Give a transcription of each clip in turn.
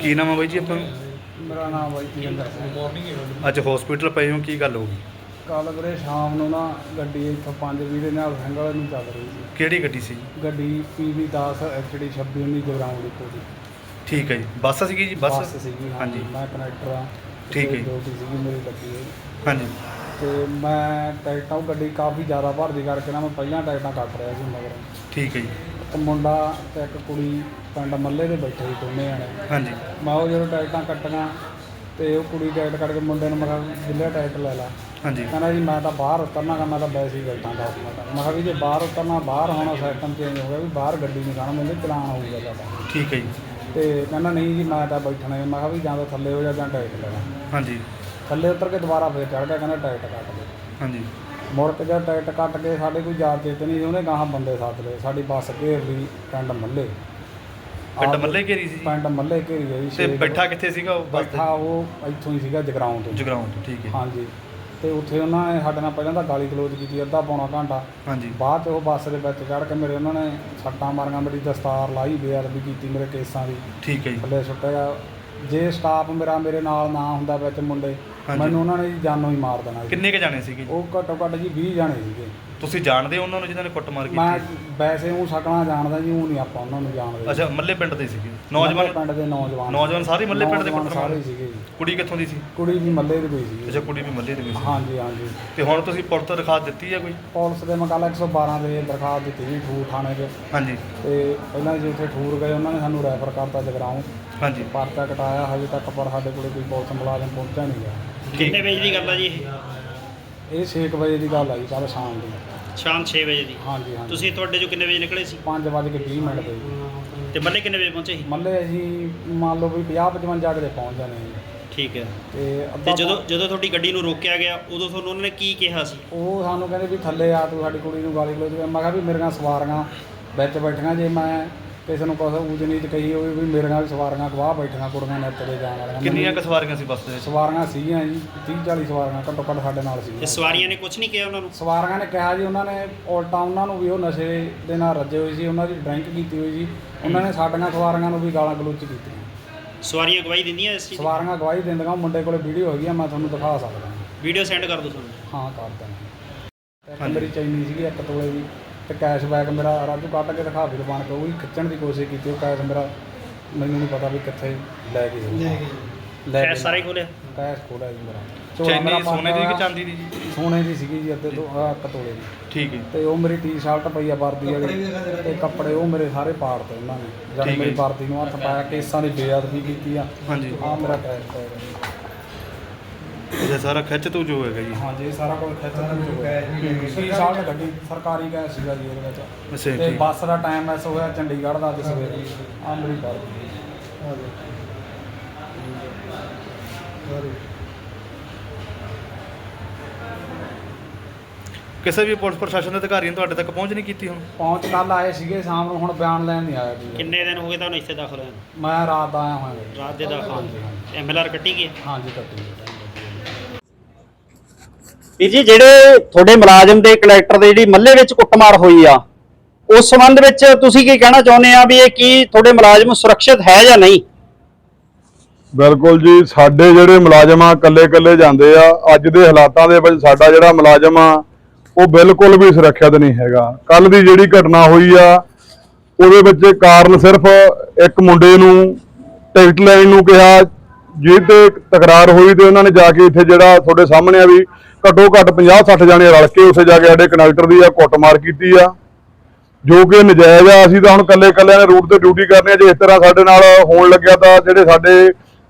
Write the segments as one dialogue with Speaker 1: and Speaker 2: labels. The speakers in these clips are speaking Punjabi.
Speaker 1: ਕੀ ਨਾਮ ਹੈ ਬਾਈ ਜੀ ਆਪਾਂ ਨੂੰ?
Speaker 2: ਮੇਰਾ ਨਾਮ ਬਾਈ ਤੇਜਿੰਦਰ ਸਿੰਘ
Speaker 1: ਅੱਜ ਹਸਪੀਟਲ ਪਏ ਹੋ ਕੀ ਗੱਲ ਹੋ ਗਈ?
Speaker 2: ਕੱਲ ਵੀਰੇ ਸ਼ਾਮ ਨੂੰ ਨਾ ਗੱਡੀ ਇੱਥੋਂ 5 ਵੀਹ ਦੇ ਨਾਲ ਵਾਲੇ ਨੂੰ ਚੱਲ ਰਹੀ ਸੀ।
Speaker 1: ਕਿਹੜੀ ਗੱਡੀ ਸੀ?
Speaker 2: ਗੱਡੀ ਪੀਵੀ 10 ਐਚਡੀ 26 19 ਜਗਰਾਉਂ ਦੀ। ਕੋਲ
Speaker 1: ਠੀਕ ਹੈ ਜੀ। ਬੱਸ ਸੀਗੀ ਜੀ? ਬੱਸ?
Speaker 2: ਬੱਸ ਸੀਗੀ ਹਾਂਜੀ।
Speaker 1: ਹਾਂਜੀ।
Speaker 2: ਮੈਂ ਕਨੈਕਟਰ ਆ
Speaker 1: ਠੀਕ ਹੈ ਜੀ।
Speaker 2: ਡਿਊਟੀ ਸੀਗੀ ਮੇਰੀ ਲੱਗੀ ਹੋਈ।
Speaker 1: ਹਾਂਜੀ।
Speaker 2: ਤੇ ਮੈਂ ਟਿਕਟਾਂ ਉਹ ਗੱਡੀ ਕਾਫੀ ਜ਼ਿਆਦਾ ਭਰਦੀ ਕਰਕੇ ਨਾ ਮੈਂ ਪਹਿਲਾਂ ਟਿਕਟਾਂ ਕੱਟ ਰਿਹਾ ਸੀ ਮਗਰ।
Speaker 1: ਠੀਕ ਹੈ ਜੀ।
Speaker 2: ਇੱਕ ਮੁੰਡਾ ਤੇ ਇੱਕ ਕੁੜੀ ਪਿੰਡ ਮੱਲੇ ਦੇ ਬੈਠੇ ਸੀ ਦੋਨੇ ਜਣੇ।
Speaker 1: ਹਾਂਜੀ।
Speaker 2: ਮੈਂ ਉਹ ਜਦੋਂ ਟਿਕਟਾਂ ਕੱਟੀਆਂ ਤੇ ਉਹ ਕੁੜੀ ਟਿਕਟ ਕੱਟ ਕੇ ਮੁੰਡੇ ਨੂੰ ਮੈਂ ਕਿਹਾ ਜਿੱਲੇ ਟਿਕਟ ਲੈ ਲਾ।
Speaker 1: ਹਾਂਜੀ।
Speaker 2: ਕਹਿੰਦਾ ਜੀ ਮੈਂ ਤਾਂ ਬਾਹਰ ਉਤਰਨਾ ਗਾ ਮੈਂ ਤਾਂ ਵੈਸੇ ਹੀ ਬੈਠਾ 10 ਮਿੰਟ। ਮੈਂ ਕਿਹਾ ਵੀ ਜੇ ਬਾਹਰ ਉਤਰਨਾ ਬਾਹਰ ਹੋਣਾ ਸਿਸਟਮ ਚੇਂਜ ਹੋ ਗਿਆ ਵੀ ਬਾਹਰ ਗੱਡੀ ਨਹੀਂ ਖਾਣਾ ਮੈਨੂੰ ਚਲਾਨ ਹੋਊਗਾ ਤੁਹਾਡਾ
Speaker 1: ਠੀਕ ਹੈ ਜੀ।
Speaker 2: ਤੇ ਕਹਿੰਦਾ ਨਹੀਂ ਜੀ ਮੈਂ ਤਾਂ ਬੈਠਣਾ ਹੀ। ਮੈਂ ਕਿਹਾ ਵੀ ਜਾਂ ਤਾਂ ਥੱਲੇ ਹੋ ਜਾ ਜਾਂ ਟਿਕਟ ਲੈ ਲਾ।
Speaker 1: ਹਾਂਜੀ।
Speaker 2: ਥੱਲੇ ਉਤਰ ਕੇ ਦੁਬਾਰਾ ਫੇਰ ਚੜ ਗਿਆ ਕਹਿੰਦਾ ਟਿਕਟ ਕੱਟ ਦੇ।
Speaker 1: ਹਾਂਜੀ।
Speaker 2: ਮੁੜ ਕੇ ਜਦ ਟਿਕਟ ਕੱਟ ਕੇ ਸਾਡੇ ਕੋਈ ਯਾਦ ਚੇਤ ਨਹੀਂ ਸੀ, ਉਹਨੇ ਗਾਹਾਂ ਬੰਦੇ ਸੱਦ ਲਏ। ਸਾਡੀ ਬੱਸ ਘੇਰ ਲਈ ਪਿੰਡ ਮੱਲੇ।
Speaker 1: ਪਿੰਡ ਮੱਲੇ ਘੇਰੀ ਸੀ ਜੀ?
Speaker 2: ਪਿੰਡ ਮੱਲੇ ਘੇਰੀ ਗਈ
Speaker 1: ਤੇ ਬੈਠਾ ਕਿੱਥੇ ਸੀਗਾ ਉਹ ਬੱਸ
Speaker 2: ਬੈਠਾ ਉਹ ਇੱਥੋਂ ਹੀ ਸੀਗਾ ਜਗਰਾਉਂ ਤੋਂ
Speaker 1: ਜਗਰਾਉਂ ਤੋਂ ਠੀਕ ਹੈ।
Speaker 2: ਹਾਂਜੀ। ਤੇ ਉੱਥੇ ਉਹਨਾਂ ਨੇ ਸਾਡੇ ਨਾਲ ਪਹਿਲਾਂ ਤਾਂ ਗਾਲੀ ਗਲੋਚ ਕੀਤੀ ਅੱਧਾ ਪੌਣਾ ਘੰਟਾ।
Speaker 1: ਹਾਂਜੀ।
Speaker 2: ਬਾਅਦ 'ਚ ਉਹ ਬੱਸ ਦੇ ਵਿੱਚ ਚੜ੍ਹ ਕੇ ਮੇਰੇ ਉਹਨਾਂ ਨੇ ਸੱਟਾਂ ਮਾਰੀਆਂ ਮੇਰੀ ਦਸਤਾਰ ਲਾਈ ਬੇਅਦਬੀ ਕੀਤੀ ਮੇਰੇ ਕੇਸਾਂ ਦੀ।
Speaker 1: ਠੀਕ ਹੈ ਜੀ।
Speaker 2: ਥੱਲੇ ਸੁੱਟਿਆ। ਜੇ ਸਟਾਫ ਮੇਰਾ ਮੇਰੇ ਨਾਲ ਨਾ ਹੁੰਦਾ ਵਿੱਚ ਮੁੰਡੇ
Speaker 1: ਹਾਂਜੀ।
Speaker 2: ਮੈਨੂੰ ਉਹਨਾਂ ਨੇ ਜੀ ਜਾਨੋਂ ਹੀ ਮਾਰ ਦੇਣਾ
Speaker 1: ਕਿੰਨੇ ਕ ਜਾਣੇ ਸੀਗੇ?
Speaker 2: ਉਹ ਘੱਟੋ ਘੱਟ ਜੀ 20 ਜਾਣੇ ਸੀਗੇ
Speaker 1: ਤੁਸੀਂ ਜਾਣਦੇ ਹੋ ਉਹਨਾਂ ਨੂੰ ਜਿਨ੍ਹਾਂ ਨੇ ਕੁੱਟਮਾਰ
Speaker 2: ਮੈਂ
Speaker 1: ਕੀਤੀ
Speaker 2: ਵੈਸੇ ਉਹ ਸਕਣਾ ਜਾਣਦਾ ਜੀ ਉਹ ਨਹੀਂ ਆਪਾਂ ਉਹਨਾਂ ਨੂੰ ਜਾਣਦੇ।
Speaker 1: ਅੱਛਾ ਮੱਲੇ ਪਿੰਡ ਦੇ ਸੀਗੇ?
Speaker 2: ਮੱਲੇ
Speaker 1: ਨੌਜਵਾਨ
Speaker 2: ਪਿੰਡ ਦੇ ਨੌਜਵਾਨ।
Speaker 1: ਨੌਜਵਾਨ ਸਾਰੇ ਮੱਲੇ ਪਿੰਡ ਦੇ
Speaker 2: ਨੌਜਵਾਨ
Speaker 1: ਕੁੱਟਮਾਰ?
Speaker 2: ਸਾਰੇ ਸੀਗੇ ਜੀ।
Speaker 1: ਕੁੜੀ ਕਿੱਥੋਂ ਦੀ ਸੀ?
Speaker 2: ਕੁੜੀ ਵੀ ਮੱਲੇ ਦੀ ਕੋਈ ਸੀ
Speaker 1: ਅੱਛਾ ਕੁੜੀ ਵੀ ਮੱਲੇ ਦੀ ਵੀ ਸੀ।
Speaker 2: ਹਾਂਜੀ ਹਾਂਜੀ।
Speaker 1: ਤੇ ਹੁਣ ਤੁਸੀਂ ਪੁਲਿਸ ਤੋਂ ਦਿਖਾ ਦਿੱਤੀ ਹੈ ਕੋਈ?
Speaker 2: ਪੁਲਿਸ ਦੇ ਮਕਾਲਾ 112 ਦੇ ਦਰਖਾਸਤ ਦਿੱਤੀ ਜੀ ਠੂਰ ਥਾਣੇ 'ਚ
Speaker 1: ਹਾਂਜੀ।
Speaker 2: ਤੇ ਪਹਿਲਾਂ ਜੀ ਉੱਥੇ ਠੂਰ ਗਏ ਉਹਨਾਂ ਨੇ ਸਾਨੂੰ ਰੈਫਰ ਕਰਤਾ ਜਗਰਾਉਂ।
Speaker 1: ਹਾਂਜੀ।
Speaker 2: ਪਰਚਾ ਕਟਾਇਆ ਹਜੇ ਤੱਕ ਪਰ ਸਾਡੇ ਕੋਲੇ ਕੋਈ ਪੁਲਿਸ ਮੁਲਾਜ਼ਮ ਪਹੁੰਚਿਆ ਨਹੀਂ ਗਿਆ।
Speaker 3: ਕਿੰਨੇ ਵਜੇ ਦੀ ਗੱਲ ਆ ਜੀ ਇਹ?
Speaker 2: ਇਹ 6 ਵਜੇ ਦੀ ਗੱਲ ਆਈ ਕੱਲ ਸ਼ਾਮ ਦੀ।
Speaker 3: ਸ਼ਾਮ 6 ਵਜੇ ਦੀ।
Speaker 2: ਹਾਂਜੀ ਹਾਂਜੀ।
Speaker 3: ਤੁਸੀਂ ਤੁਹਾਡੇ ਜੋ ਕਿੰਨੇ ਵਜੇ ਨਿਕਲੇ ਸੀ?
Speaker 2: 5 ਵਜੇ ਕੇ 20 ਮਿੰਟ ਜੀ।
Speaker 3: ਤੇ ਮੱਲੇ ਕਿੰਨੇ ਵਜੇ ਪਹੁੰਚੇ ਸੀ?
Speaker 2: ਮੱਲੇ ਅਸੀਂ ਮੰਨ ਲਓ ਵੀ 50 55 ਕਿਤੇ ਪਹੁੰਚ ਜਾਣੇ ਜੀ।
Speaker 3: ਠੀਕ ਹੈ।
Speaker 2: ਤੇ
Speaker 3: ਤੇ
Speaker 2: ਅੱਧਾ
Speaker 3: ਜਦੋਂ ਜਦੋਂ ਤੁਹਾਡੀ ਗੱਡੀ ਨੂੰ ਰੋਕਿਆ ਗਿਆ ਉਦੋਂ ਤੁਹਾਨੂੰ ਉਹਨਾਂ ਨੇ ਕੀ ਕਿਹਾ ਸੀ?
Speaker 2: ਉਹ ਸਾਨੂੰ ਕਹਿੰਦੇ ਵੀ ਥੱਲੇ ਆ ਤੂੰ ਸਾਡੀ ਕੁੜੀ ਨੂੰ ਗਾਲੀ ਗਲੋਚ ਕਰ। ਮੈਂ ਕਿਹਾ ਵੀ ਮੇਰੀਆਂ ਸਵਾਰੀਆਂ ਵਿੱਚ ਬੈਠੀਆਂ ਜੇ ਮੈਂ ਕਿਸੇ ਨੂੰ ਕੁਛ ਊਚ ਨੀਚ ਕਹੀ ਹੋਵੇ ਵੀ ਮੇਰੀਆਂ ਵੀ ਸਵਾਰੀਆਂ ਗਵਾਹ ਬੈਠੀਆਂ ਕੁੜੀਆਂ ਨੇ ਤੇ ਜਾਣ ਵਾਲੀਆਂ।
Speaker 1: ਕਿੰਨੀਆਂ ਕ ਸਵਾਰੀਆਂ ਸੀ ਬੱਸ ਦੇ ਵਿੱਚ?
Speaker 2: ਸਵਾਰੀਆਂ ਸੀਗੀਆਂ ਜੀ 30 40 ਸਵਾਰੀਆਂ ਘੱਟੋ ਘੱਟ ਸਾਡੇ ਨਾਲ
Speaker 3: ਤੇ
Speaker 2: ਸੀਗੀਆਂ
Speaker 3: ਸਵਾਰੀਆਂ ਨੇ ਕੁਝ ਨਹੀਂ ਕਿਹਾ ਉਹਨਾਂ ਨੂੰ?
Speaker 2: ਸਵਾਰੀਆਂ ਨੇ ਕਿਹਾ ਜੀ ਉਹਨਾਂ ਨੇ ਉਲਟਾ ਉਹਨਾਂ ਨੂੰ ਵੀ ਉਹ ਨਸ਼ੇ ਦੇ ਨਾਲ ਰੱਜੇ ਹੋਏ ਸੀ ਉਹਨਾਂ ਦੀ ਡਰਿੰਕ ਕੀਤੀ ਹੋਈ ਸੀ। ਉਹਨਾਂ ਨੇ ਸਾਡੀਆਂ ਸਵਾਰੀਆਂ ਨੂੰ ਵੀ ਗਾਲਾਂ ਗਲੋਚ ਕੀਤੀਆਂ।
Speaker 3: ਸਵਾਰੀਆਂ ਗਵਾਹੀ ਦਿੰਦੀਆਂ ਇਸ ਚੀਜ਼ ਦੀ?
Speaker 2: ਸਵਾਰੀਆਂ ਗਵਾਹੀ ਦਿੰਦੀਆਂ ਉਹ ਮੁੰਡੇ ਕੋਲੇ ਵੀਡੀਓ ਹੈਗੀ ਆ ਮੈਂ ਤੁਹਾਨੂੰ ਦਿਖਾ ਸਕਦਾ।
Speaker 3: ਵੀਡੀਓ ਸੈਂਡ ਕਰ ਦਿਓ ਸਾਨੂੰ।
Speaker 2: ਹਾਂ ਕਰ ਦਿੰਦਾ। ਮੇਰੀ ਚੈਨੀ ਸੀਗੀ ਇੱਕ ਤੋਲੇ ਦੀ। ਤੇ ਕੈਸ਼ ਬੈਕ ਮੇਰਾ ਰਾਜੂ ਕੱਢ ਕੇ ਦਿਖਾ ਵੀਰ ਬਣ ਕੇ ਉਹ ਵੀ ਖਿੱਚਣ ਦੀ ਕੋਸ਼ਿਸ਼ ਕੀਤੀ ਉਹ ਕੈਸ਼ ਮੇਰਾ ਮੈਨੂੰ ਨਹੀਂ ਪਤਾ ਵੀ ਕਿੱਥੇ ਲੈ ਗਏ। ਉਹ। ਲੈ
Speaker 3: ਕੈਸ਼ ਸਾਰਾ ਖੋਲਿਆ?
Speaker 2: ਕੈਸ਼ ਖੋਲਿਆ ਜੀ ਮੇਰਾ। ਝੋਲਾ ਮੇਰਾ
Speaker 1: ਚੈਨੀ ਸੋਨੇ ਦੀ
Speaker 2: ਪਾਇਆ
Speaker 1: ਕਿ ਚਾਂਦੀ ਦੀ ਜੀ?
Speaker 2: ਸੋਨੇ ਦੀ ਸੀਗੀ ਜੀ ਅੱਧੇ ਤੋਂ ਆਹ ਇੱਕ ਤੋਲੇ ਦੀ।
Speaker 1: ਠੀਕ ਹੈ
Speaker 2: ਤੇ ਉਹ ਮੇਰੀ ਟੀ-ਸ਼ਰਟ ਪਈ ਆ ਵਰਦੀ ਵਾਲੀ। ਤੇ ਕੱਪੜੇ ਉਹ ਮੇਰੇ ਸਾਰੇ ਪਾੜ ਤੇ ਉਹਨਾਂ ਨੇ। ਜਦ
Speaker 1: ਠੀਕ ਹੈ
Speaker 2: ਮੇਰੀ। ਵਰਦੀ ਨੂੰ ਹੱਥ ਪਾਇਆ ਕੇਸਾਂ ਦੀ ਬੇਅਦਬੀ ਕੀਤੀ ਆ।
Speaker 1: ਹਾਂਜੀ।
Speaker 2: ਆ ਮੇਰਾ ਕੈਸ਼ ਜੀ।
Speaker 1: ਇਹ ਸਾਰਾ ਖਿੱਚ ਤੂੰ ਜੋ ਹੈਗਾ ਜੀ।
Speaker 2: ਹਾਂਜੀ ਇਹ ਸਾਰਾ ਕੁਝ ਖਿੱਚ ਕੇ ਟੀ-ਸ਼ਰਟ ਗੱਡੀ? ਸਰਕਾਰੀ ਗੈਸ ਸੀਗਾ ਜੀ ਇਹਦੇ ਵਿੱਚ।
Speaker 1: ਅੱਛਾ
Speaker 2: ਤੇ ਬੱਸ ਦਾ ਟਾਈਮ ਐਸ ਹੋਇਆ ਚੰਡੀਗੜ੍ਹ ਦਾ ਅੱਜ ਸਵੇਰੇ। ਗੱਲ
Speaker 1: ਕਿਸੇ ਵੀ ਪੁਲਿਸ ਪ੍ਰਸ਼ਾਸਨ ਦੇ ਅਧਿਕਾਰੀ ਨੇ ਤੁਹਾਡੇ ਤੱਕ ਪਹੁੰਚ ਨਹੀਂ ਕੀਤੀ ਹੁਣ?
Speaker 2: ਪਹੁੰਚ ਕੱਲ ਆਏ ਸੀਗੇ ਸ਼ਾਮ ਨੂੰ ਹੁਣ ਬਿਆਨ ਲੈਣ ਨਹੀਂ ਆਇਆ ਜੀ।
Speaker 3: ਕਿੰਨੇ ਦਿਨ ਹੋ ਗਏ ਤੁਹਾਨੂੰ ਇੱਥੇ ਦਾਖਲ ਹੋਏ ਨੂੰ?
Speaker 2: ਮੈਂ ਰਾਤ ਦਾ ਆਇਆ ਹੋਇਆ ਜੀ।
Speaker 3: ਰਾਤ ਦੇ ਦਾਖਲ? ਐਮਐਲਆਰ ਕੱਟੀ ਗਈ? ਹੈ?
Speaker 2: ਹਾਂਜੀ ਕੱਟੀ
Speaker 4: ਵੀਰ ਜੀ ਜਿਹੜੇ ਤੁਹਾਡੇ ਮੁਲਾਜ਼ਮ ਦੇ ਕਲੈਕਟਰ ਦੇ ਜਿਹੜੀ ਮੱਲੇ ਵਿੱਚ ਕੁੱਟਮਾਰ ਹੋਈ ਆ, ਉਸ ਸੰਬੰਧ ਵਿੱਚ ਤੁਸੀਂ ਕੀ ਕਹਿਣਾ ਚਾਹੁੰਦੇ ਆ ਵੀ ਇਹ ਕੀ ਤੁਹਾਡੇ ਮੁਲਾਜ਼ਮ ਸੁਰੱਖਿਅਤ ਹੈ ਜਾਂ ਨਹੀਂ?
Speaker 5: ਬਿਲਕੁਲ ਜੀ, ਸਾਡੇ ਜਿਹੜੇ ਮੁਲਾਜ਼ਮ ਆ ਕੱਲੇ ਕੱਲੇ ਜਾਂਦੇ ਆ। ਅੱਜ ਦੇ ਹਾਲਾਤਾਂ ਦੇ ਵਿੱਚ ਸਾਡਾ ਜਿਹੜਾ ਮੁਲਾਜ਼ਮ ਆ, ਉਹ ਬਿਲਕੁਲ ਵੀ ਸੁਰੱਖਿਅਤ ਨਹੀਂ ਹੈਗਾ। ਕੱਲ ਦੀ ਜਿਹੜੀ ਘਟਨਾ ਹੋਈ ਆ, ਉਹਦੇ ਵਿੱਚ ਕਾਰਨ ਸਿਰਫ ਇੱਕ ਮੁੰਡੇ ਨੂੰ ਟਿਕਟ ਲੈਣ ਨੂੰ ਕਿਹਾ, ਜਿਹਦੇ ਤੇ ਤਕਰਾਰ ਹੋਈ ਤੇ ਉਹਨਾਂ ਨੇ ਜਾ ਕੇ ਇੱਥੇ ਜਿਹੜਾ ਤੁਹਾਡੇ ਸਾਹਮਣੇ ਆ ਵੀ ਘੱਟੋ ਘੱਟ 50 60 ਜਾਣੇ ਰਲ ਕੇ ਉੱਥੇ ਜਾ ਕੇ ਸਾਡੇ ਕੰਡਕਟਰ ਦੀ ਆ ਕੁੱਟਮਾਰ ਕੀਤੀ ਆ। ਜੋ ਕਿ ਨਜਾਇਜ਼ ਆ ਅਸੀਂ ਤਾਂ ਹੁਣ ਕੱਲੇ ਕੱਲਿਆਂ ਨੇ ਰੂਟ ਤੇ ਡਿਊਟੀ ਕਰਨੀ ਆ। ਜੇ ਇਸ ਤਰ੍ਹਾਂ ਸਾਡੇ ਨਾਲ ਹੋਣ ਲੱਗਿਆ ਤਾਂ ਜਿਹੜੇ ਸਾਡੇ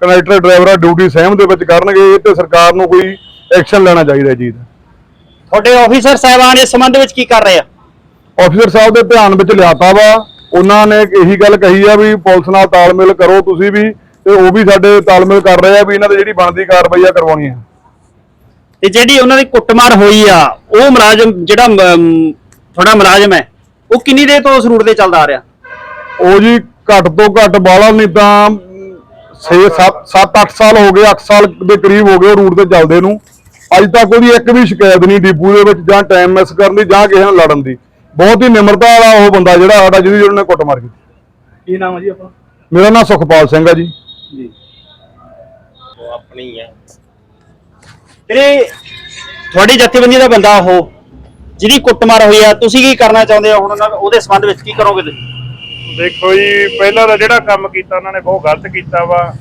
Speaker 5: ਕੰਡਕਟਰ ਡਰਾਈਵਰ ਆ ਡਿਊਟੀ ਸਹਿਮ ਦੇ ਵਿੱਚ ਕਰਨਗੇ ਇਹ ਤੇ ਸਰਕਾਰ ਨੂੰ ਕੋਈ ਐਕਸ਼ਨ ਲੈਣਾ ਚਾਹੀਦਾ ਜੀ।
Speaker 4: ਤੁਹਾਡੇ ਆਫੀਸਰ ਸਾਹਿਬਾਨ ਇਸ ਸੰਬੰਧ ਵਿੱਚ ਕੀ ਕਰ ਰਹੇ ਆ?
Speaker 5: ਆਫੀਸਰ ਸਾਹਿਬ ਦੇ ਧਿਆਨ ਵਿੱਚ ਲਿਆਤਾ ਵਾ। ਉਹਨਾਂ ਨੇ ਇਹੀ ਗੱਲ ਕਹੀ ਆ ਵੀ ਪੁਲਿਸ ਨਾਲ ਤਾਲਮੇਲ ਕਰੋ ਤੁਸੀਂ ਵੀ ਤੇ ਉਹ ਵੀ ਸਾਡੇ ਤਾਲਮੇਲ ਕਰ ਰਹੇ ਆ ਵੀ ਇਹਨਾਂ ਦੀ ਜਿਹੜੀ ਬਣਦੀ ਕਾਰਵਾਈ ਆ ਕਰਵਾਉਣੀ ਆ
Speaker 4: ਤੇ ਜਿਹੜੀ ਉਹਨਾਂ ਦੀ ਕੁੱਟਮਾਰ ਹੋਈ ਆ ਉਹ ਮੁਲਾਜ਼ਮ ਜਿਹੜਾ ਤੁਹਾਡਾ ਮੁਲਾਜ਼ਮ ਹੈ ਉਹ ਕਿੰਨੀ ਦੇਰ ਤੋਂ ਉਸ ਰੂਟ ਤੇ ਚੱਲਦਾ ਆ ਰਿਹਾ?
Speaker 5: ਉਹ ਜੀ ਘੱਟ ਤੋਂ ਘੱਟ ਬਾਲਾ ਨਹੀਂ ਤਾਂ 6 7 7 8 ਸਾਲ ਹੋ ਗਏ 8 ਸਾਲ ਦੇ ਕਰੀਬ ਹੋ ਗਏ ਉਹ ਰੂਟ ਤੇ ਚੱਲਦੇ ਨੂੰ। ਅੱਜ ਤੱਕ ਉਹਦੀ ਇੱਕ ਵੀ ਸ਼ਿਕਾਇਤ ਨਹੀਂ ਡਿਪੂ ਦੇ ਵਿੱਚ ਜਾਂ ਟਾਈਮ ਮਿਸ ਕਰਨ ਦੀ ਜਾਂ ਕਿਸੇ ਨਾਲ ਲੜਨ ਦੀ। ਬਹੁਤ ਹੀ ਨਿਮਰਤਾ ਵਾਲਾ ਉਹ ਬੰਦਾ ਜਿਹੜਾ ਸਾਡਾ ਜਿਹਦੀ ਜਿਹਨੇ ਕੁੱਟ ਮਾਰ ਕੀਤੀ।
Speaker 1: ਕੀ ਨਾਮ ਹੈ ਜੀ ਆਪਣਾ?
Speaker 5: ਮੇਰਾ ਨਾਮ ਸੁਖਪਾਲ ਸਿੰਘ ਆ ਜੀ।
Speaker 1: ਜੀ।
Speaker 6: ਨਹੀਂ ਆ।
Speaker 4: ਤੇਰੇ ਤੁਹਾਡੀ ਜਥੇਬੰਦੀ ਦਾ ਬੰਦਾ ਉਹ ਜਿਹਦੀ ਕੁੱਟਮਾਰ ਹੋਈ ਆ, ਤੁਸੀਂ ਕੀ ਕਰਨਾ ਚਾਹੁੰਦੇ ਹੋ? ਹੁਣ ਉਹਨਾਂ- ਉਹਦੇ ਸੰਬੰਧ ਵਿੱਚ ਕੀ ਕਰੋਗੇ ਤੁਸੀਂ?
Speaker 7: ਦੇਖੋ ਜੀ, ਪਹਿਲਾਂ ਤਾਂ ਜਿਹੜਾ ਕੰਮ ਕੀਤਾ ਉਹਨਾਂ ਨੇ, ਬਹੁਤ ਗਲਤ ਕੀਤਾ ਵਾ।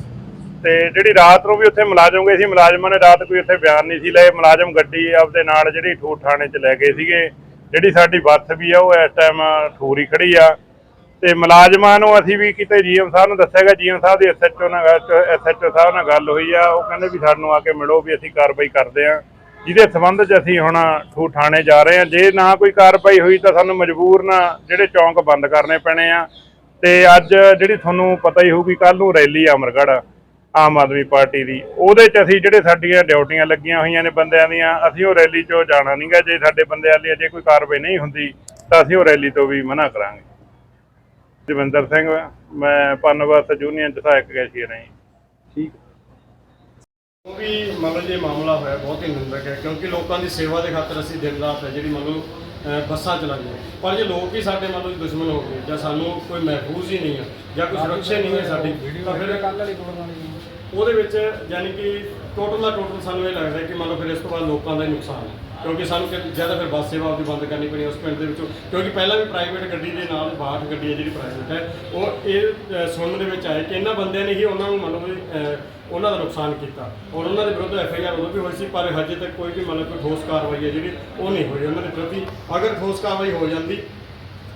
Speaker 7: ਤੇ ਜਿਹੜੀ ਰਾਤ ਨੂੰ ਵੀ ਉੱਥੇ ਮੁਲਾਜ਼ਮ ਗਏ ਸੀ, ਮੁਲਾਜ਼ਮਾਂ ਨੇ ਰਾਤ ਕੋਈ ਉੱਥੇ ਬਿਆਨ ਨਹੀਂ ਸੀ ਲਏ। ਮੁਲਾਜ਼ਮ ਗੱਡੀ ਆਪਦੇ ਨਾਲ ਜਿਹੜੀ ਠੂਰ ਥਾਣੇ 'ਚ ਲੈ ਗਏ ਸੀਗੇ। ਜਿਹੜੀ ਸਾਡੀ ਬੱਸ ਵੀ ਆ, ਉਹ ਇਸ ਟਾਈਮ ਠੂਰੀ ਖੜੀ ਆ। ਤੇ ਮੁਲਾਜ਼ਮਾਂ ਨੂੰ ਅਸੀਂ ਵੀ ਕਿਤੇ ਜੀਐਮ ਸਾਹਿਬ ਨੂੰ ਦੱਸਿਆਗਾ ਜੀਐਮ ਸਾਹਿਬ ਦੀ ਐਸਐਚਓ ਨਾਲ ਐਸਐਚਓ ਸਾਹਿਬ ਨਾਲ ਗੱਲ ਹੋਈ ਆ, ਉਹ ਕਹਿੰਦੇ ਵੀ ਸਾਨੂੰ ਆ ਕੇ ਮਿਲੋ ਵੀ ਅਸੀਂ ਕਾਰਵਾਈ ਕਰਦੇ ਆ। ਜਿਹਦੇ ਸੰਬੰਧ 'ਚ ਅਸੀਂ ਹੁਣ ਠੂਰ ਥਾਣੇ ਜਾ ਰਹੇ ਆ। ਜੇ ਨਾ ਕੋਈ ਕਾਰਵਾਈ ਹੋਈ ਤਾਂ ਸਾਨੂੰ ਮਜਬੂਰ ਨਾ ਜਿਹੜੇ ਚੌਂਕ ਬੰਦ ਕਰਨੇ ਪੈਣੇ ਆ। ਤੇ ਅੱਜ ਜਿਹੜੀ ਤੁਹਾਨੂੰ ਪਤਾ ਹੀ ਹੋਊਗੀ ਕੱਲ ਨੂੰ ਰੈਲੀ ਆ ਅਮਰਗੜ੍ਹ, ਆਮ ਆਦਮੀ ਪਾਰਟੀ ਦੀ। ਉਹਦੇ 'ਚ ਅਸੀਂ ਜਿਹੜੇ ਸਾਡੀਆਂ ਡਿਊਟੀਆਂ ਲੱਗੀਆਂ ਹੋਈਆਂ ਨੇ ਬੰਦਿਆਂ ਦੀਆਂ, ਅਸੀਂ ਉਹ ਰੈਲੀ 'ਚੋਂ ਜਾਣਾ ਨਹੀਂਗਾ ਜੇ ਸਾਡੇ ਬੰਦਿਆਂ ਲਈ ਜੇ ਕੋਈ ਕਾਰਵਾਈ ਨਹੀਂ ਹੁੰਦੀ, ਤਾਂ ਅਸੀਂ ਉਹ ਰੈਲੀ ਤੋਂ ਵੀ ਮਨਾ ਕਰਾਂਗੇ। ਜਵਿੰਦਰ ਸਿੰਘ ਮੈਂ ਪਨਵਤ ਯੂਨੀਅਨ ਚ ਸਹਾਇਕ ਕੈਸ਼ੀਅਰ ਹਾਂ ਜੀ
Speaker 8: ਉਹ ਵੀ ਮੰਨ ਲਓ ਜੇ ਮਾਮਲਾ ਹੋਇਆ ਬਹੁਤ ਹੀ ਨਿੰਦਕ ਹੈ ਕਿਉਂਕਿ ਲੋਕਾਂ ਦੀ ਸੇਵਾ ਦੇ ਖਾਤਰ ਅਸੀਂ ਦਿਨ ਰਾਤ ਹੈ ਜਿਹੜੀ ਮੰਨ ਲਓ ਅਹ ਬੱਸਾਂ ਚਲਾਈਆਂ ਪਰ ਜੇ ਲੋਕ ਹੀ ਸਾਡੇ ਮੰਨ ਲਓ ਦੁਸ਼ਮਣ ਹੋ ਗਏ ਜਾਂ ਸਾਨੂੰ ਕੋਈ ਮਹਿਫੂਜ਼ ਹੀ ਨਹੀਂ ਹੈ ਜਾਂ ਕੋਈ ਸੁਰੱਖਿਆ ਨਹੀਂ ਹੈ ਸਾਡੀ ਤਾਂ ਫਿਰ
Speaker 2: ਕੱਲ ਵਾਲੀ ਕੋਲ ਵਾਲੀ
Speaker 8: ਉਹਦੇ ਵਿੱਚ ਯਾਨੀ ਕਿ ਟੋਟਲ ਦਾ ਟੋਟਲ ਸਾਨੂੰ ਇਹ ਲੱਗਦਾ ਕਿ ਮੰਨ ਲਓ ਫਿਰ ਇਸ ਤੋਂ ਬਾਅਦ ਲੋਕਾਂ ਦਾ ਹੀ ਨੁਕਸਾਨ ਹੈ ਕਿਉਂਕਿ ਸਾਨੂੰ ਕਿ ਜ਼ਿਆਦਾ ਫਿਰ ਬੱਸ ਸੇਵਾ ਆਪਦੀ ਬੰਦ ਕਰਨੀ ਪੈਣੀ ਉਸ ਪਿੰਡ ਦੇ ਵਿੱਚੋਂ ਕਿਉਂਕਿ ਪਹਿਲਾਂ ਵੀ ਪ੍ਰਾਈਵੇਟ ਗੱਡੀ ਦੇ ਨਾਲ ਬਾਹਰ ਗੱਡੀ ਹੈ ਜਿਹੜੀ ਪ੍ਰਾਈਵੇਟ ਹੈ ਉਹ ਇਹ ਸੁਣਨ ਦੇ ਵਿੱਚ ਆਇਆ ਕਿ ਇਹਨਾਂ ਬੰਦਿਆਂ ਨੇ ਹੀ ਉਹਨਾਂ ਨੂੰ ਮੰਨ ਲਓ ਵੀ, ਉਹਨਾਂ ਦਾ ਨੁਕਸਾਨ ਕੀਤਾ ਔਰ ਉਹਨਾਂ ਦੇ ਵਿਰੁੱਧ ਐਫ ਆਈ ਆਰ ਉਦੋਂ ਵੀ ਹੋਈ ਸੀ ਪਰ ਹਜੇ ਤੱਕ ਕੋਈ ਵੀ ਮਤਲਬ ਕੋਈ ਠੋਸ ਕਾਰਵਾਈ ਹੈ ਜਿਹੜੀ ਉਹ ਨਹੀਂ ਹੋਈ। ਉਹਨਾਂ ਦੇ ਪ੍ਰਤੀ ਅਗਰ ਠੋਸ ਕਾਰਵਾਈ ਹੋ ਜਾਂਦੀ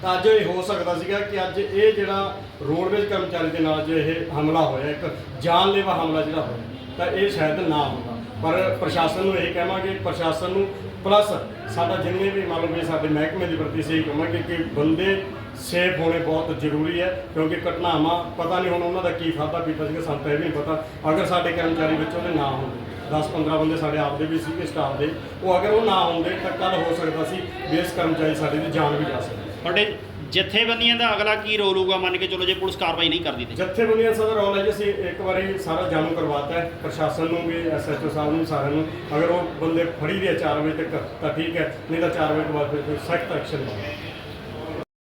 Speaker 8: ਤਾਂ ਅੱਜ ਇਹ ਹੋ ਸਕਦਾ ਸੀਗਾ ਕਿ ਅੱਜ ਇਹ ਜਿਹੜਾ ਰੋਡਵੇਜ਼ ਕਰਮਚਾਰੀ ਦੇ ਨਾਲ ਜੋ ਇਹ ਹਮਲਾ ਹੋਇਆ ਇੱਕ ਜਾਨਲੇਵਾ ਹਮਲਾ ਜਿਹੜਾ ਹੋਇਆ। ਤਾਂ ਇਹ ਸ਼ਾਇਦ ਨਾ ਹੁੰਦਾ। ਪਰ ਪ੍ਰਸ਼ਾਸਨ ਨੂੰ ਇਹ ਕਹਾਂਗੇ, ਪ੍ਰਸ਼ਾਸਨ ਨੂੰ ਪਲੱਸ ਸਾਡਾ ਜਿੰਨੇ ਵੀ ਮੰਨ ਲਓ ਵੀ ਸਾਡੇ ਮਹਿਕਮੇ ਦੇ ਪ੍ਰਤੀ ਸਹੀ ਕਹਾਂਗੇ ਕਿ ਬੰਦੇ ਸੇਫ ਹੋਣੇ ਬਹੁਤ ਜ਼ਰੂਰੀ ਹੈ, ਕਿਉਂਕਿ ਘਟਨਾਵਾਂ ਪਤਾ ਨਹੀਂ ਹੁਣ ਉਹਨਾਂ ਦਾ ਕੀ ਖਾਦਾ ਪੀਤਾ ਸੀਗਾ ਸਾਨੂੰ ਤਾਂ ਇਹ ਵੀ ਨਹੀਂ ਪਤਾ, ਅਗਰ ਸਾਡੇ ਕਰਮਚਾਰੀ ਵਿੱਚੋਂ ਦੇ ਨਾ ਹੁੰਦੇ। 10-15 ਬੰਦੇ ਸਾਡੇ ਆਪਦੇ ਵੀ ਸੀਗੇ ਸਟਾਫ ਦੇ। ਉਹ ਅਗਰ ਉਹ ਨਾ ਹੁੰਦੇ ਤਾਂ ਕੱਲ ਹੋ ਸਕਦਾ ਸੀ ਬੇਸ ਕਰਮਚਾਰੀ ਸਾਡੇ ਦੀ ਜਾਨ ਵੀ ਜਾ ਸਕਦੀ
Speaker 3: ਤੁਹਾਡੇ ਜਥੇਬੰਦੀਆਂ ਦਾ ਅਗਲਾ ਕੀ ਰੋਲ ਹੋਊਗਾ ਮੰਨ ਕੇ ਚਲੋ ਜੇ ਪੁਲਿਸ ਕਾਰਵਾਈ ਨਹੀਂ ਕਰਦੀ ਤੇ।
Speaker 8: ਜਥੇਬੰਦੀਆਂ ਸਦਰ ਰੌਲ ਹੈ ਜੀ ਅਸੀਂ ਇੱਕ ਵਾਰੀ ਸਾਰਾ ਜਾਣੂ ਕਰਵਾਤਾ ਹੈ ਪ੍ਰਸ਼ਾਸਨ ਨੂੰ ਵੀ ਐਸਐਚਓ ਸਾਹਿਬ ਨੂੰ ਸਾਰਿਆਂ ਨੂੰ। ਅਗਰ ਉਹ ਬੰਦੇ ਫੜੀ ਦੇ 4 ਵਜੇ ਤੱਕ ਤਾਂ ਠੀਕ ਹੈ ਨਹੀਂ ਤਾਂ 4 ਵਜੇ ਤੋਂ ਬਾਅਦ ਫਿਰ ਕੋਈ ਸਖਤ ਐਕਸ਼ਨ ਹੋਵੇ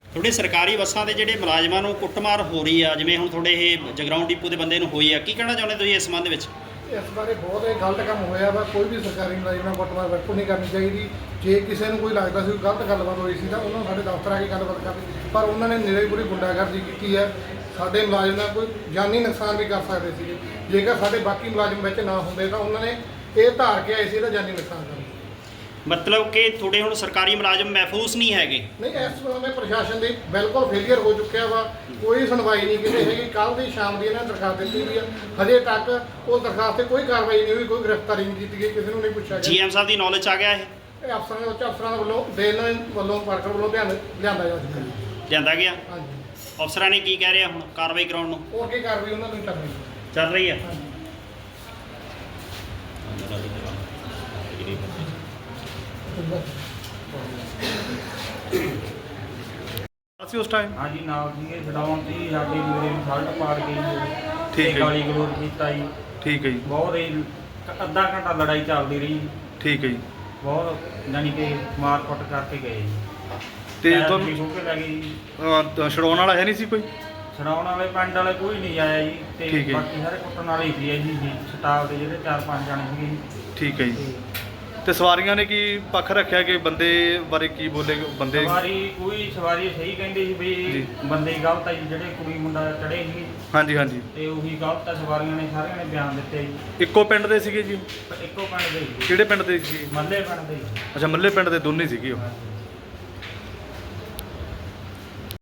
Speaker 3: ਤੁਹਾਡੇ ਸਰਕਾਰੀ ਬੱਸਾਂ ਦੇ ਜਿਹੜੇ ਮੁਲਾਜ਼ਮਾਂ ਨੂੰ ਕੁੱਟਮਾਰ ਹੋ ਰਹੀ ਆ ਜਿਵੇਂ ਹੁਣ ਤੁਹਾਡੇ ਇਹ ਜਗਰਾਉਂ ਡਿਪੂ ਦੇ ਬੰਦੇ ਨੂੰ ਹੋਈ ਆ ਕੀ ਕਹਿਣਾ ਚਾਹੁੰਦੇ ਤੁਸੀਂ ਇਸ ਸੰਬੰਧ ਵਿੱਚ?
Speaker 9: ਇਸ ਬਾਰੇ ਬਹੁਤ ਇਹ ਗਲਤ ਕੰਮ ਹੋਇਆ ਵਾ ਕੋਈ ਵੀ ਸਰਕਾਰੀ ਮੁਲਾਜ਼ਮ ਕੁੱਟਮਾਰ ਬਿਲਕੁਲ ਨਹੀਂ ਕਰਨੀ ਚਾਹੀਦੀ। ਜੇ ਕਿਸੇ ਨੂੰ ਕੋਈ ਲੱਗਦਾ ਸੀ ਕੋਈ ਗਲਤ ਗੱਲਬਾਤ ਹੋਈ ਸੀ ਤਾਂ ਉਹਨਾਂ ਨੂੰ ਸਾਡੇ ਦਫ਼ਤਰ ਆ ਕੇ ਗੱਲਬਾਤ ਕਰਨੀ। ਪਰ ਉਹਨਾਂ ਨੇ ਨਿਰੇ ਪੂਰੀ ਗੁੰਡਾਗਰਦੀ ਕੀਤੀ ਹੈ। ਸਾਡੇ ਮੁਲਾਜ਼ਮ ਦਾ ਕੋਈ ਜਾਨੀ ਨੁਕਸਾਨ ਵੀ ਕਰ ਸਕਦੇ ਸੀਗੇ। ਜੇਕਰ ਸਾਡੇ ਬਾਕੀ ਮੁਲਾਜ਼ਮ ਵਿੱਚ ਨਾ ਹੁੰਦੇ ਤਾਂ ਉਹਨਾਂ ਨੇ ਇਹ ਧਾਰ ਕੇ ਆਏ ਸੀ ਇਹਦਾ ਜਾਨੀ ਨੁਕਸਾਨ ਕਰਨਾ।
Speaker 3: ਮਤਲਬ ਕਿ ਤੁਹਾਡੇ ਹੁਣ ਸਰਕਾਰੀ ਮੁਲਾਜ਼ਮ ਮਹਿਫੂਜ਼ ਨਹੀਂ ਹੈਗੇ?
Speaker 9: ਨਹੀਂ ਇਸ ਸਮੇਂ ਪ੍ਰਸ਼ਾਸਨ ਦੀ ਬਿਲਕੁਲ ਫੇਲੀਅਰ ਹੋ ਚੁੱਕਿਆ ਵਾ। ਕੋਈ ਸੁਣਵਾਈ ਨਹੀਂ ਕੀਤੀ ਹੈਗੀ। ਕੱਲ ਦੀ ਸ਼ਾਮ ਦੀ ਇਹਨਾਂ ਦਰਖਾਸਤ ਦਿੱਤੀ ਵੀ ਆ। ਹਜੇ ਤੱਕ ਉਹ ਦਰਖਾਸਤ ਤੇ ਕੋਈ ਕਾਰਵਾਈ ਨਹੀਂ ਹੋਈ ਕੋਈ ਗ੍ਰਿਫਤਾਰੀ ਨਹੀਂ ਕੀਤੀ ਗਈ ਕਿਸੇ ਨੂੰ ਨਹੀਂ ਪੁੱਛਿਆ ਗਿਆ।
Speaker 3: ਜੀਐਮ ਸਾਹਿਬ ਦੀ ਨੌਲੇਜ ਆ ਗਿਆ ਇਹ?
Speaker 9: ਇਹ ਅਫਸਰਾਂ ਦੇ ਉੱਚ ਅਫਸਰਾਂ ਦੇ ਵੱਲੋਂ ਦੇਣ ਵੱਲੋਂ ਵਰਕਰ ਵੱਲੋਂ ਧਿਆਨ ਲਿਆਂਦਾ ਜਾ ਚੁੱਕਾ ਜੀ
Speaker 3: ਲਿਆਂਦਾ ਗਿਆ?
Speaker 9: ਹਾਂਜੀ।
Speaker 3: ਅਫਸਰਾਂ ਨੇ ਕੀ ਕਹਿ ਰਿਹਾ ਹੁਣ ਕਾਰਵਾਈ ਕਰਾਉਣ ਨੂੰ?
Speaker 9: ਹੋਰ ਕੀ ਕਾਰਵਾਈ ਉਹਨਾਂ ਨੂੰ ਕਰਨੀ
Speaker 3: ਚੱਲ ਰਹੀ ਆ
Speaker 1: ਅਸੀਂ ਉਸ ਟਾਈਮ
Speaker 2: ਹਾਂਜੀ ਨਾਲ ਸੀਗੇ ਛਡਾਉਣ ਦੀ ਸਾਡੀ ਮੇਰੇ ਸ਼ਰਟ ਪਾੜ ਗਈ
Speaker 1: ਠੀਕ ਹੈ ਜੀ।
Speaker 2: ਗਾਲੀ ਗਲੋਚ ਕੀਤਾ ਜੀ।
Speaker 1: ਠੀਕ ਹੈ ਜੀ।
Speaker 2: ਬਹੁਤ ਹੀ ਅੱਧਾ ਘੰਟਾ ਲੜਾਈ ਚੱਲਦੀ ਰਹੀ।
Speaker 1: ਠੀਕ ਹੈ ਜੀ।
Speaker 2: ਬਹੁਤ ਯਾਨੀ ਕਿ ਮਾਰ ਕੁੱਟ ਕਰਕੇ ਗਏ ਜੀ।
Speaker 1: ਤੇ
Speaker 2: ਪੈਰ
Speaker 1: ਤੁਹਾਨੂੰ
Speaker 2: ਛੂਹ ਕੇ ਲੈ ਗਏ ਜੀ।
Speaker 1: ਅਹ, ਛਡਾਉਣ ਵਾਲਾ ਹੈ ਨਹੀਂ ਸੀ ਕੋਈ?
Speaker 2: ਛਡਾਉਣ ਵਾਲੇ ਪਿੰਡ ਵਾਲੇ ਕੋਈ ਨਹੀਂ ਆਇਆ ਜੀ। ਤੇ
Speaker 1: ਠੀਕ ਹੈ ਜੀ।
Speaker 2: ਬਾਕੀ ਸਾਰੇ ਕੁੱਟਣ ਵਾਲੇ ਹੀ ਸੀ ਜੀ ਜੀ ਸਟਾਫ ਦੇ ਜਿਹੜੇ ਚਾਰ ਪੰਜ ਜਾਣੇ ਸੀਗੇ ਜੀ।
Speaker 1: ਠੀਕ ਹੈ ਜੀ।
Speaker 2: ਤੇ
Speaker 1: ਤੇ ਸਵਾਰੀਆਂ ਨੇ ਕੀ ਪੱਖ ਰੱਖਿਆ ਕਿ ਬੰਦੇ ਬਾਰੇ ਕੀ ਬੋਲੇ? ਬੰਦੇ
Speaker 2: ਸਵਾਰੀ ਕੋਈ ਸਵਾਰੀ ਸਹੀ ਕਹਿੰਦੀ ਸੀ ਵੀ
Speaker 1: ਜੀ।
Speaker 2: ਬੰਦੇ ਹੀ ਗਲਤ ਆ ਜੀ ਜਿਹੜੇ ਕੁੜੀ ਮੁੰਡਾ ਚੜੇ ਸੀ
Speaker 1: ਹਾਂਜੀ ਹਾਂਜੀ।
Speaker 2: ਤੇ ਉਹੀ ਗਲਤ ਆ ਸਵਾਰੀਆਂ ਨੇ ਸਾਰਿਆਂ ਨੇ ਬਿਆਨ ਦਿੱਤੇ ਜੀ।
Speaker 1: ਇੱਕੋ ਪਿੰਡ ਦੇ ਸੀਗੇ ਜੀ?
Speaker 2: ਪਰ ਇੱਕੋ ਪਿੰਡ ਦੇ ਸੀ
Speaker 1: ਕਿਹੜੇ ਪਿੰਡ ਦੇ ਸੀ
Speaker 2: ਮੱਲੇ ਪਿੰਡ ਦੇ। ਸੀ।
Speaker 1: ਅੱਛਾ ਮੱਲੇ ਪਿੰਡ ਦੇ ਦੋਨੇ ਸੀਗੇ ਉਹ।